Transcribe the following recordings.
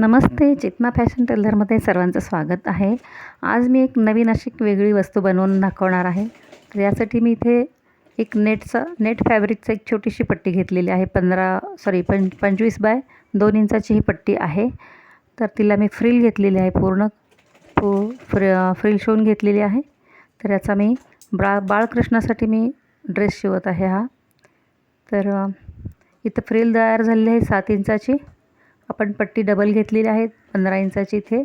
नमस्ते चेतना fashion टेलरमध्ये सर्वांचं स्वागत आहे. आज मी एक नवीन अशी एक वेगळी वस्तू बनवून दाखवणार आहे. तर यासाठी मी इथे एक नेटचा नेट फॅब्रिकचा एक छोटीशी पट्टी घेतलेली आहे. पंधरा सॉरी पं पंचवीस बाय दोन इंचाची ही पट्टी आहे. तर तिला मी फ्रिल घेतलेली आहे पूर्ण पू फ्र फ्रिल शिवून घेतलेली आहे. तर याचा मी बा बाळकृष्णासाठी मी ड्रेस शिवत आहे हा. तर इथं फ्रिल तयार झालेली आहे सात इंचाची. आपण पट्टी डबल घेतलेली आहे पंधरा इंचाची इथे.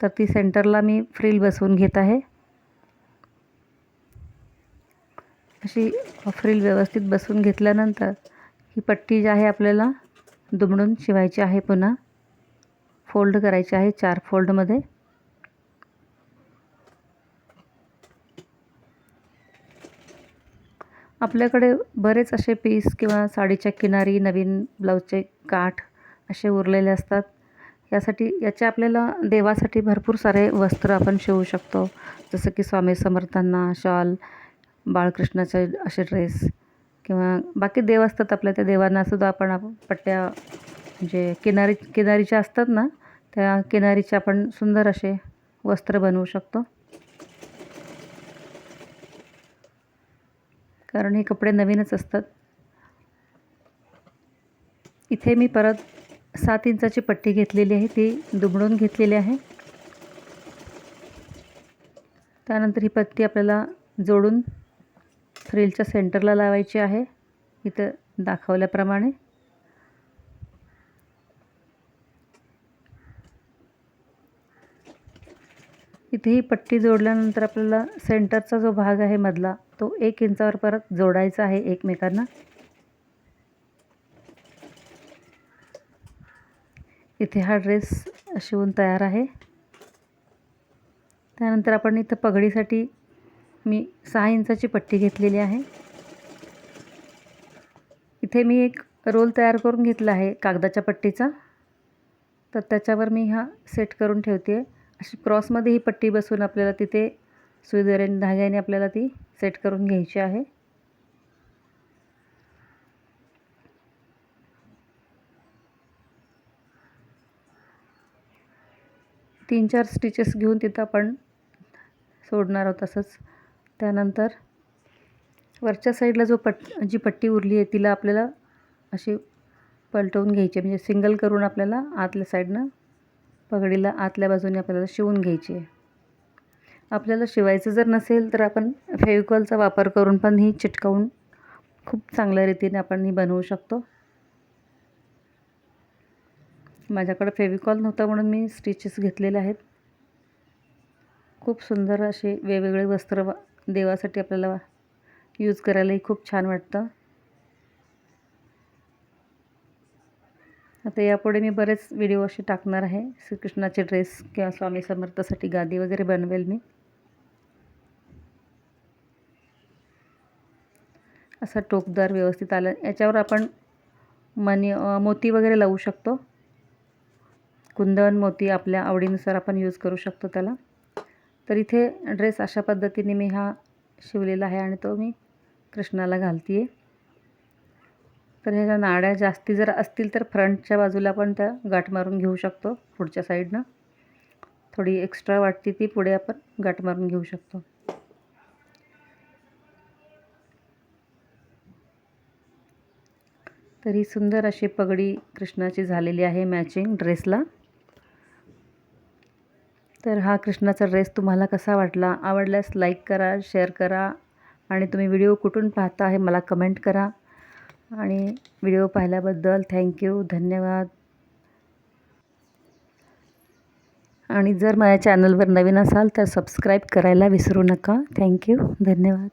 तर ती सेंटरला मी फ्रिल बसवून घेत आहे. अशी फ्रिल व्यवस्थित बसवून घेतल्यानंतर ही पट्टी जी आहे आपल्याला दुमडून शिवायची आहे पुन्हा. फोल्ड करायची आहे चार फोल्डमध्ये आपल्याकडे बरेच असे पीस किंवा साडीच्या किनारी नवीन ब्लाऊजचे काठ असे उरलेले असतात. यासाठी याचे आपल्याला देवासाठी भरपूर सारे वस्त्र आपण शिवू शकतो. जसं की स्वामी समर्थांना शॉल बाळकृष्णाचे असे ड्रेस किंवा बाकी देव असतात आपल्या त्या देवांना सुद्धा आपण आप- पट्ट्या म्हणजे किनारी किनारीच्या असतात ना त्या किनारीचे आपण सुंदर असे वस्त्र बनवू शकतो. कारण हे कपडे नवीनच असतात. इथे मी परत सात इंचाची पट्टी घेतलेली आहे ती दुमडून घेतलेली आहे. त्यानंतर ही पट्टी आपल्याला जोडून फ्रिलच्या सेंटरला लावायची आहे इथं दाखवल्याप्रमाणे. इथे ही पट्टी जोडल्यानंतर आपल्याला सेंटरचा जो भाग आहे मधला तो एक इंचावर परत जोडायचा आहे एकमेकांना. इथे हा ड्रेस शिवून तयार आहे. त्यानंतर आपण इथं पगडीसाठी मी सहा इंचाची पट्टी घेतलेली आहे. इथे मी एक रोल तयार करून घेतला आहे कागदाच्या पट्टीचा. तर त्याच्यावर मी हा सेट करून ठेवते. आहे अशी क्रॉसमध्ये ही पट्टी बसवून आपल्याला तिथे सुईदोऱ्याने धाग्याने आपल्याला ती सेट करून घ्यायची आहे. तीन चार स्टिचेस घेऊन तिथं आपण सोडणार आहोत तसंच त्यानंतर वरच्या साईडला जो पट जी पट्टी उरली आहे तिला आपल्याला अशी पलटवून घ्यायची आहे. म्हणजे सिंगल करून आपल्याला आतल्या साईडनं पगडीला आतल्या बाजूने आपल्याला शिवून घ्यायची आहे. आपल्याला शिवायचं जर नसेल तर आपण फेविकॉलचा वापर करून पण ही चिटकवून खूप चांगल्या रीतीने आपण ही बनवू शकतो. माझ्याकडे फेविकॉल नव्हता म्हणून मी स्टिचेस घेतलेले आहेत. खूप सुंदर असे वेगवेगळे वस्त्र वा देवासाठी आपल्याला यूज करायलाही खूप छान वाटतं. आता यापुढे मी बरेच व्हिडिओ असे टाकणार आहे. श्रीकृष्णाचे ड्रेस किंवा स्वामी समर्थासाठी गादी वगैरे बनवेल मी. असा टोकदार व्यवस्थित आलं. याच्यावर आपण मनी मोती वगैरे लावू शकतो. कुंदन मोती आपल्या आवडीनुसार आपण यूज करू शकतो त्याला. तर इथे ड्रेस अशा पद्धतीने मी हा शिवलेला आहे आणि तो मी कृष्णाला घालते आहे तर ह्याच्या नाड्या जास्ती जर असतील तर फ्रंटच्या बाजूला पण त्या गाठ मारून घेऊ शकतो पुढच्या साईडनं. थोडी एक्स्ट्रा वाटते ती पुढे आपण गाठ मारून घेऊ शकतो. तर ही सुंदर अशी पगडी कृष्णाची झालेली आहे मॅचिंग ड्रेसला तर हा कृष्णाचा ड्रेस तुम्हाला कसा वाटला? आवडल्यास लाईक करा शेअर करा आणि तुम्ही व्हिडिओ कुठून पाहता हे मला कमेंट करा. आणि व्हिडिओ पाहिल्याबद्दल थँक्यू धन्यवाद. आणि जर माझ्या चॅनलवर नवीन असाल तर सबस्क्राईब करायला विसरू नका. थँक्यू धन्यवाद.